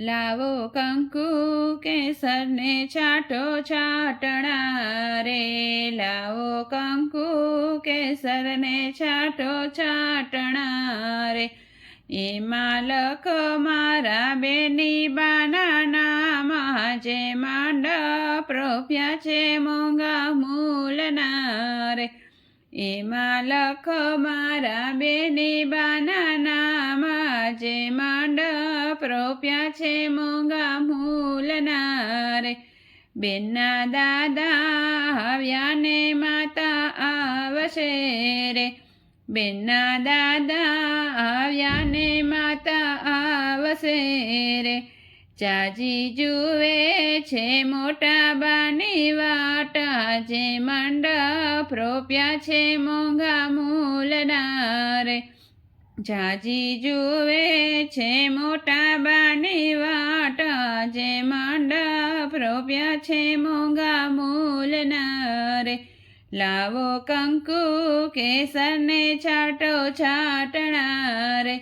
લાવો કંકુ કેસરને છાટો છાટણા રે. લાવો કંકુ કેસરને છાટો છાટણા રે. એમાં લખ મારા બેની બાનાનામાં જે માંડપ રોપ્યા છે મોંઘા મૂલના એમાં લખ મારા બેની બાનાનામાં જે માંડપ રોપ્યા છે મોંઘા મૂલના રે બેનના દાદા આવ્યા ને માતા આવશે રે. બેનના દાદા આવ્યા ને માતા આવશે રે. ચાજી જુએ છે મોટા બાની વાટા, જે મંડપ રોપ્યા છે મોંઘા મૂલના રે જાજી જુએ છે મોટા બાની વાટા. જે મંડપ રોપ્યા છે મોંઘા મૂલના રે લાવો કંકુ કેસરને છાટો છાટણા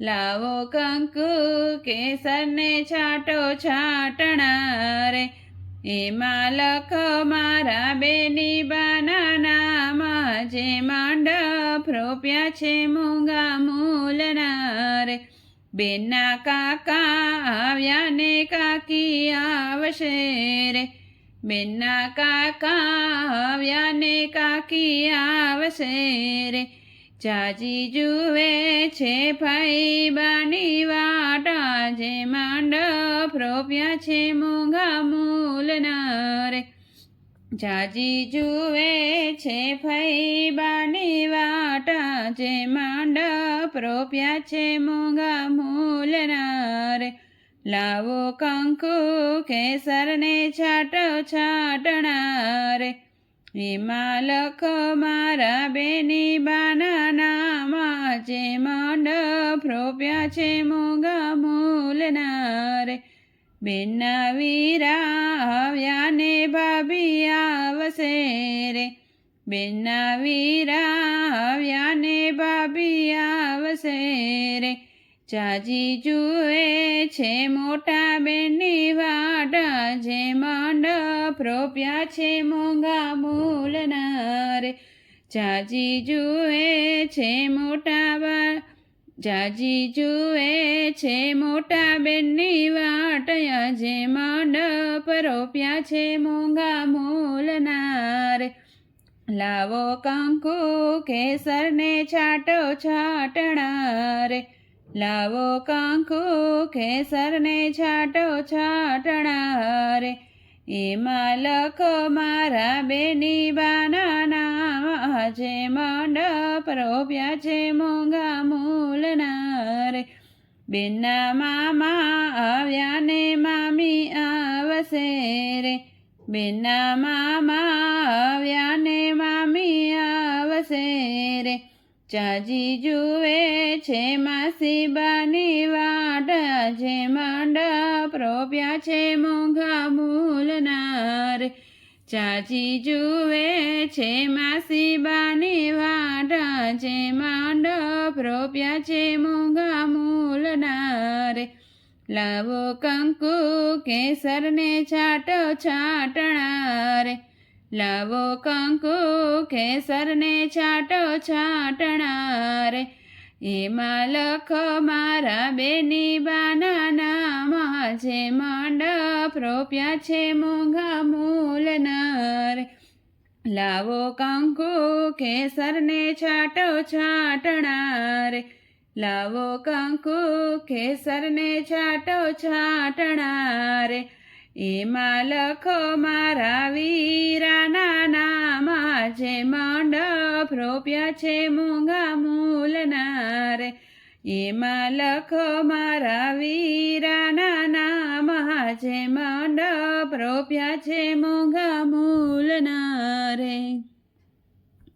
લાવો કંકુ કેસરને છાટો છાટણા એમાં લખ મારા બેની બાનાનામાં જે માંડપ રોપ્યા છે મોંઘા મૂલના રે બેનના કાકા આવ્યા ને કાકી આવશે રે બેનના કાકા આવ્યા ને કાકી આવશે રે જાજી જુએ છે ભાઈ બાની વાટા જે માંડપ રોપ્યા છે મોંઘા મૂલના રે જાજી જુએ છે ભાઈ બાની વાટા જે માંડપ રોપ્યા છે મોંઘા મૂલના રે લાવો કંકુ કેસરને છાટો છાટણા રે એમાં લખો મારા બેની બાનાનામાં જે મંડપ રોપ્યા છે મોંઘા મૂલના રે બેનના વીરા આવ્યા ને ભાભી આવશે રે. બેનના વીરા આવ્યા ને ભાભી આવશે રે. ચાજી જુએ છે મોટા બેનની વાડા જે મંડપ રોપ્યા છે મોંઘા મૂલના રે જાજી જુએ છે મોટા બા જાજી જુએ છે મોટા બેનની વાટયા જે મંડપ રોપ્યા છે મોંઘા મૂલના લાવો કંકુ કેસરને છાટો છાટણાર લાવો કંકુ કેસરને છાટો છાટણાર એમાં લખો મારા બેની બાનાના જે મંડપ રોપ્યા છે મોંઘા મૂલના રે બેનના મામા આવ્યા ને મામી આવશે રે. બેનના મામા આવ્યા ને મામી આવશે રે. ચાજી જુએ છે માસી બાની વાડા. જે મંડપ રોપ્યા છે મોંઘા મૂલના ચાજી જુએ છે માસી બાની વાડા છે મંડપ રોપ્યા છે મોંઘા મૂલના રે લાવો કંકુ કેસરને છાટો છાટણા રે લાવો કંકુ કેસરને છાટો છાટણા રે એમાં લખો મારા બેની બાનાનામાં જે મંડપ રોપ્યા છે મોંઘા મૂલનાર લાવો કંકુ કેસરને છાટો છાટણાર લાવો કંકુ કેસરને છાટો છાટણાર એમાં લખો મારા વીરાના નામાં મંડપ રોપ્યા છે મોંઘા મૂલના રે એમાં લખો મારા વીરાના નામ હાજે મંડપ રોપ્યા છે મોંઘા મૂલના રે